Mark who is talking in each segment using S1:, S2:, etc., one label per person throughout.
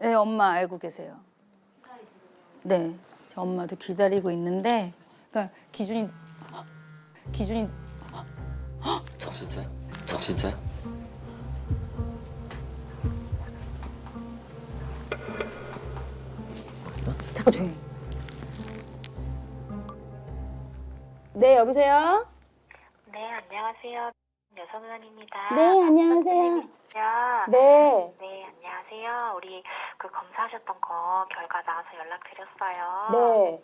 S1: 네, 엄마 알고 계세요. 네, 저 엄마도 기다리고 있는데, 그러니까 기준이 기준이
S2: 저 진짜? 저 진짜?
S1: 잠깐 조용히. 네, 여보세요.
S3: 네, 안녕하세요. 여성의원입니다.
S1: 네, 안녕하세요.
S3: 야,
S1: 네,
S3: 네, 그 검사하셨던 거 결과 나와서 연락드렸어요.
S1: 네.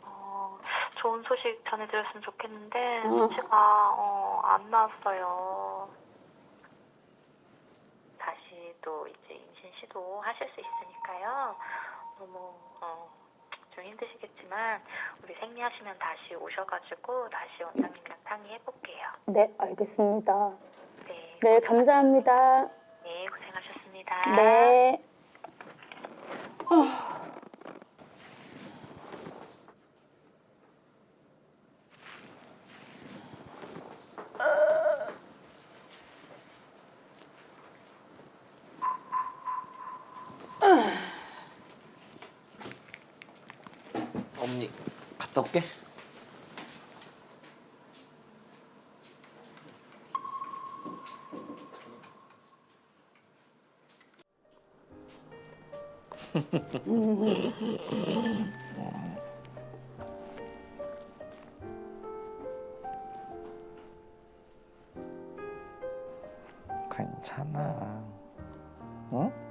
S3: 어, 좋은 소식 전해드렸으면 좋겠는데
S1: 어.
S3: 수치가 어, 안 나왔어요. 다시 또 이제 임신 시도 하실 수 있으니까요. 너무 어, 좀 힘드시겠지만 우리 생리하시면 다시 오셔가지고 다시 원장님이랑 상의해볼게요.
S1: 네, 알겠습니다.
S3: 네,
S1: 네, 감사합니다.
S3: 네.
S1: 네.
S2: 어머니 갔다 올게.
S4: 괜찮아. 응?